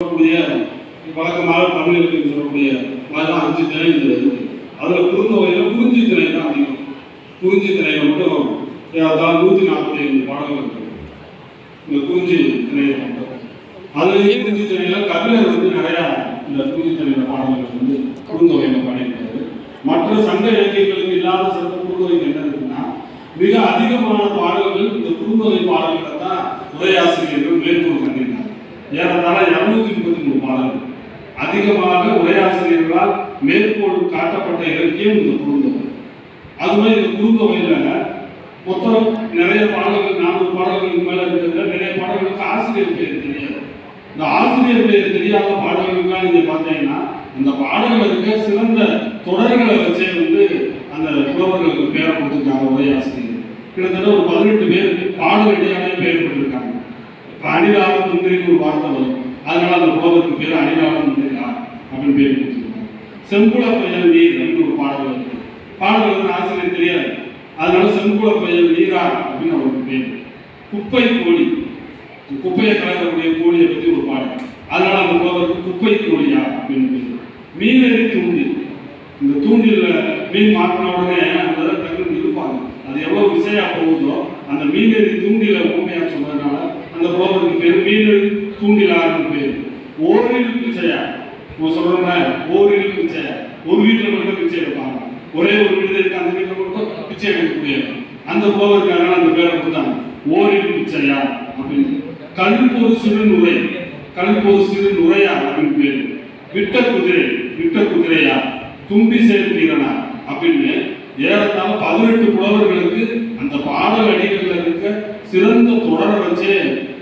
சொல்லக்கூடிய வழக்கமாக தமிழர்களுக்கு சொல்லக்கூடிய மாதிரிலாம் அஞ்சு திணை இதில் இருக்கு அதில் குறுந்தொகையில் குறிஞ்சி திணை தான் அதிகம். குறிஞ்சி திணையில் மட்டும் ஏதாவது நூற்றி நாற்பத்தி ஐந்து பாடல்கள் இருக்கு. இந்த குறிஞ்சி திணையில் மட்டும். அதுலேயே குறிஞ்சி திணையில் கவிஞர் வந்து நிறையா இந்த குறிஞ்சி திணையில் பாடல்கள் வந்து குறுந்தொகையில் பாடியிருக்காரு. மற்ற சங்க இலக்கியங்களுக்கு இல்லாத சிறப்பு குறுந்தொகைக்கு என்ன இருக்குன்னா மிக அதிகமான பாடல்கள் இந்த குறுந்தொகை பாடல்களை தான் உரையாசிரியர்கள் மேற்கோள் ஏறத்தாழ இருநூத்தி முப்பத்தி மூணு பாடல்கள் அதிகமாக உரையாசிரியர்களால் மேற்கோள் காட்டப்பட்ட இலக்கியம் இந்த குறுந்தொகை அது மாதிரி இந்த இல்லை மொத்தம் நிறைய பாடல்கள் நானூறு பாடல்களுக்கு மேலே இருக்கிறதுல நிறைய பாடல்களுக்கு ஆசிரியர் பேர் தெரியாது. இந்த ஆசிரியர் பேர் தெரியாத பாடல்களுக்கெல்லாம் நீங்கள் பார்த்தீங்கன்னா அந்த பாடல்கள் இருக்க சிறந்த தொடர்களை வச்சே வந்து அந்த புலவர்களுக்கு பேரை கொடுத்துருக்காங்க உரையாசிரியர் கிட்டத்தட்ட ஒரு பதினெட்டு பேர் பாடல் அடியாலே பெயர் பெற்றிருக்காங்க இப்ப அணிலாளம் ஒரு வார்த்தை வரும். அதனால அந்த புலவருக்கு பேர் அணிலாளம் முந்திரிலா அப்படின்னு பேர் கொடுத்துருக்காங்க செம்புல பெயல் நீர் அப்படின்னு ஒரு பாடல் இருக்கு பாடல் வந்து ஆசிரியர் தெரியாது. அதனால செம்புல பெயல் நீரா அப்படின்னு அவருக்கு பேர். குப்பை கோழி. குப்பையை கலக்கக்கூடிய கோழியை பற்றி ஒரு பாடல். அதனால அந்த புலவருக்கு குப்பை கோழியா அப்படின்னு பேர். மீனறி தூண்டில். இந்த தூண்டில் மீன் மாட்டின உடனே அந்த டக்குன்னு இருப்பாங்க அது எவ்வளோ விசையாக போகுதோ அந்த மீனறி தூண்டில உண்மையாக சொன்னதுனால அந்த கோபத்துக்கு பேர் மீனறி தூண்டிலாருன்னு பேர். ஓரில் பிச்சையா நம்ம சொல்றோம்ல ஓரில் பிச்சையா ஒரு வீட்டில் மட்டும் பிச்சை எடுப்பாங்க. ஒரே ஒரு வீடு இருக்க அந்த வீட்டில் மட்டும் பிச்சை எடுக்கக்கூடிய அந்த கோபத்துக்காக அந்த பேரை கொடுத்தாங்க ஓரில் பிச்சையா அப்படின்னு. கல்பொரு சிறு நுரை. கல்பொரு சிறு நுரையா அப்படின்னு பேர். விட்ட குதிரை விட்ட குதிரையா. தும்பி சேர்த்தீரனா அப்படின்னு ஏறத்தாழ பதினெட்டு புலவர்களுக்கு அந்த பாடல் அடிகளில் இருக்க சிறந்த தொடரை வச்சே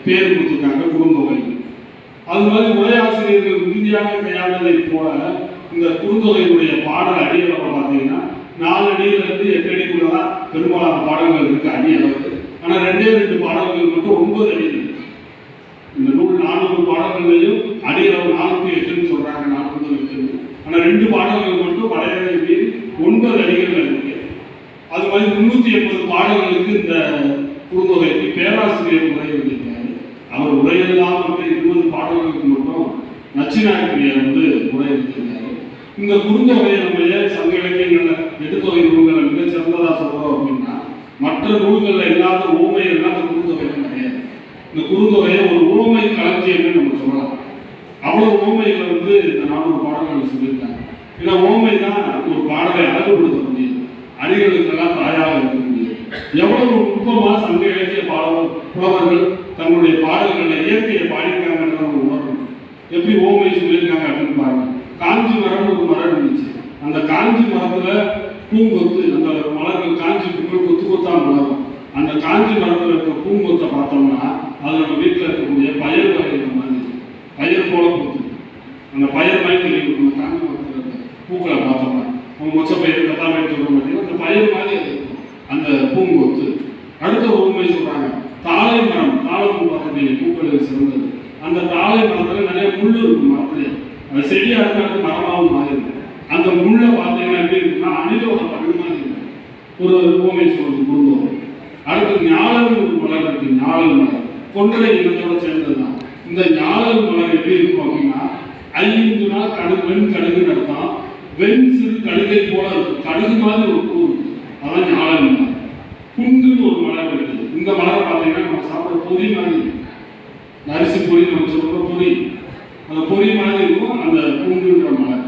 பேர் கொடுத்துருக்காங்க குறுந்தொகை அது மாதிரி உரையாசிரியர்கள் உறுதியாக கையாண்டதை போல இந்த குறுந்தொகையுடைய பாடல் அடிகளவை பார்த்தீங்கன்னா நாலு அடியிலிருந்து எட்டு அடிக்குள்ள தான் பெரும்பாலான பாடல்கள் இருக்கு அடி ஆனால் ரெண்டே ரெண்டு பாடல்கள் மட்டும் ஒன்பது அடி. இருக்கு இந்த நூல் நானூறு பாடல்கள்லையும் அடியளவு நானூற்றி எட்டுன்னு சொல்றாங்க நானூற்றி எட்டுன்னு. ஆனால் ரெண்டு பாடல்கள் மட்டும் வரையறை மீறி ஒன்பது அடிகள் இருக்கு. அது மாதிரி முன்னூற்றி எண்பது பாடல்களுக்கு இந்த குறுந்தொகைக்கு பேராசிரியர் உரை வந்திருக்காரு அவர் உரையெல்லாம் வந்து இருபது பாடல்களுக்கு மட்டும் நச்சினாயக்கிரியர் வந்து உரை எழுதியிருக்காரு இந்த குறுந்தொகையை நம்ம ஏன் சங்க இலக்கியங்கள்ல எடுத்தொகை நூல்களை மிக சிறந்ததாக சொல்கிறோம் அப்படின்னா மற்ற நூல்கள்ல இல்லாத ஊமை இல்லாத குறுந்தொகை கிடையாது. இந்த குறுந்தொகையை ஒரு ஊமை களஞ்சியம்னு நம்ம சொல்லலாம். அவ்வளவு ஓமைகளை வந்து இந்த நானூறு பாடல்கள் சொல்லியிருக்காங்க. ஏன்னா ஓமை தான் ஒரு பாடலை அழகுபடுத்த முடியும். அடிகளுக்கெல்லாம் தாயாக இருக்க முடியும். எவ்வளவு நுட்பமாக சங்க இலக்கிய பாடல் புலவர்கள் நம்மளுடைய பாடல்களில் இயற்கையை பாடியிருக்காங்கன்னு நம்ம உணரணும் எப்படி ஓமை சொல்லியிருக்காங்க அப்படின்னு பாருங்க. காஞ்சி மரம் ஒரு மரம் இருந்துச்சு. அந்த காஞ்சி மரத்துல பூங்கொத்து அந்த மலர்கள் காஞ்சி பூக்கள் கொத்து கொத்தா மலரும். அந்த காஞ்சி மரத்துல இருக்க பூங்கொத்தை பார்த்தோம்னா அது நம்ம வீட்டில் இருக்கக்கூடிய பயிர் வகைகள் மாதிரி பயிர் போல கொத்து. அந்த பயிர் மாதிரி தெரியும் அந்த காஞ்சி மரத்துல இருக்க பூக்களை பார்த்தோம்னா. அவங்க மொச்ச பயிர் கத்தாமல் சொல்ல சொல்ற மாதிரி. அந்த பயிர் மாதிரி அது அந்த பூங்கொத்து. அடுத்த ஒரு உண்மை சொல்றாங்க. தாழை மரம் தாழை பூ பூக்கள் சிறந்தது. அந்த தாழை மரத்தில் நிறைய முள் இருக்கும் மரத்தில் அது செடியா அடுத்த மரமாகவும் மாறிடுது அந்த முள்ளை பார்த்தீங்கன்னா எப்படி இருக்குன்னா அணிலோட பகுதி மாதிரி இருக்கு ஒரு பூமை சொல்றது குருந்தோம் அடுத்து ஞாழல் ஒரு மலர் இருக்கு ஞாழல் மலர். கொண்டரை இனத்தோட சேர்ந்ததுதான். இந்த ஞாழல் மலர் எப்படி இருக்கும் அப்படின்னா ஐந்து நாள் கடுகு வெண் கடுகு நடத்தான் வெண் சிறு கடுகை போல இருக்கும். கடுகு மாதிரி ஒரு பூ அதான் ஞாழல் மலர் குண்டுன்னு ஒரு மலர் இருக்குது இந்த மலரை பார்த்தீங்கன்னா நம்ம பொறி மாதிரி அரிசி பொறி நம்ம சொல்ற பொரி அந்த பொரி மாதிரி இருக்கும் அந்த பூண்டுன்ற மலர்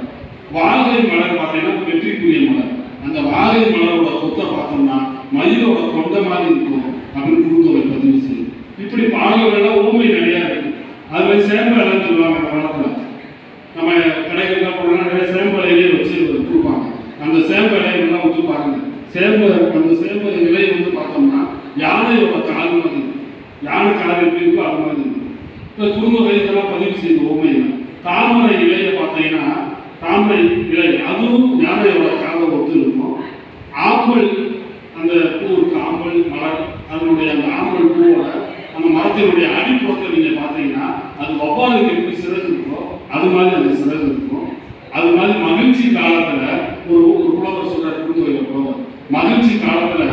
வாகை மலர் பார்த்தீங்கன்னா வெற்றிக்குரிய மலர் அந்த வாகை மலரோட கொத்தை பார்த்தோம்னா மயிலோட கொண்ட மாதிரி இருக்கும் அப்படின்னு குறுந்தொகை பதிவு செய்யும் இப்படி பாடல்கள்லாம் ஊமை நிறையா இருக்கு. அது மாதிரி சேம்பலன்னு சொல்லுவாங்க அந்த நம்ம கடைகள்லாம் போனால் நிறைய சேம்பலையே வச்சு கொடுப்பாங்க. அந்த சேம்பலை எல்லாம் வந்து பாருங்க. சேம்ப அந்த சேம்ப இலை வந்து பார்த்தோம்னா யானையோட கால் மாதிரி இருக்கும். யானை கால் அது மாதிரி இருக்கும் இந்த குடும்ப இதெல்லாம் பதிவு செய்த உண்மை தாமரை இலையை பார்த்தீங்கன்னா தாமரை இலை அதுவும் யானையோட காலை ஒத்து இருக்கும். ஆம்பல் அந்த பூ காம்பல் ஆம்பல் மலர் அதனுடைய அந்த ஆம்பல் பூவோட அந்த மரத்தினுடைய அடிப்புறத்தை நீங்க பார்த்தீங்கன்னா அது வவ்வாலுக்கு எப்படி சிறகு இருக்கோ அது மாதிரி அந்த சிறகு இருக்கும் அது மாதிரி மகிழ்ச்சி காலத்துல ஒரு ஒரு புலவர் சொல்ற குடும்ப புலவர். மகிழ்ச்சி காலத்துல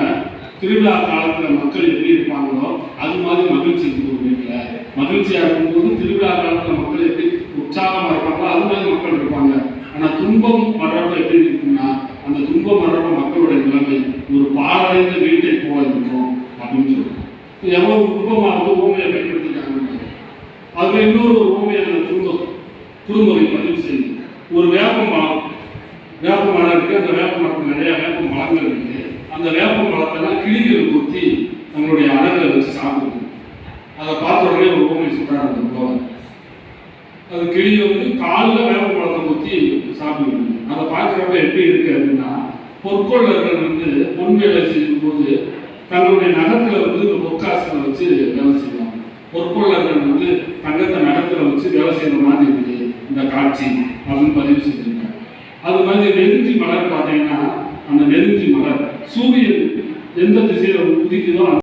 திருவிழா காலத்துல மக்கள் எப்படி இருப்பாங்களோ அது மாதிரி மகிழ்ச்சி இருக்கும் மகிழ்ச்சியாக மகிழ்ச்சியா இருக்கும்போது திருவிழா காலத்துல மக்கள் எப்படி உற்சாகமா இருப்பாங்களோ அது மாதிரி மக்கள் இருப்பாங்க. ஆனா துன்பம் வர்றப்ப எப்படி இருக்கும்னா அந்த துன்பம் வர்றப்ப மக்களோட நிலைமை ஒரு பாலடைந்த வீட்டை போல இருக்கும் அப்படின்னு சொல்லுவோம் எவ்வளோ எவ்வளவு நுட்பமா வந்து ஓமையை பயன்படுத்திட்டாங்க அதுல இன்னொரு ஓமையை அந்த குடும்பம் குடும்பத்தை பதிவு செய்யுது. ஒரு வேப்ப மரம் வேப்ப மரம் இருக்கு. அந்த வேப்ப மரத்துக்கு நிறைய வேப்ப மரங்கள் இருக்கு. அந்த வேப்ப மரத்தெல்லாம் கிளிகள் ஊற்றி உங்களுடைய அழகை வச்சு சாப்பிடுது அதை பார்த்த உடனே ஒரு ஓமை சொல்றாரு அந்த புலவர் அது கிளி வந்து காலில் வேப்ப பழத்தை ஊற்றி சாப்பிடுது அதை பார்க்குறப்ப எப்படி இருக்கு அப்படின்னா பொற்கொள்ளர்கள் வந்து பொன் வேலை செய்யும் போது தங்களுடைய நகத்தில் வந்து இந்த பொற்காசனை வச்சு வேலை செய்வாங்க. பொற்கொள்ளர்கள் வந்து தங்கத்தை நகத்தில் வச்சு வேலை செய்கிற மாதிரி இருக்கு இந்த காட்சி அப்படின்னு பதிவு செஞ்சுருக்காங்க. அது மாதிரி நெருஞ்சி மலர் பார்த்தீங்கன்னா அந்த நெருஞ்சி மலர் சூரியன் எந்த திசையில் உதிக்குதோ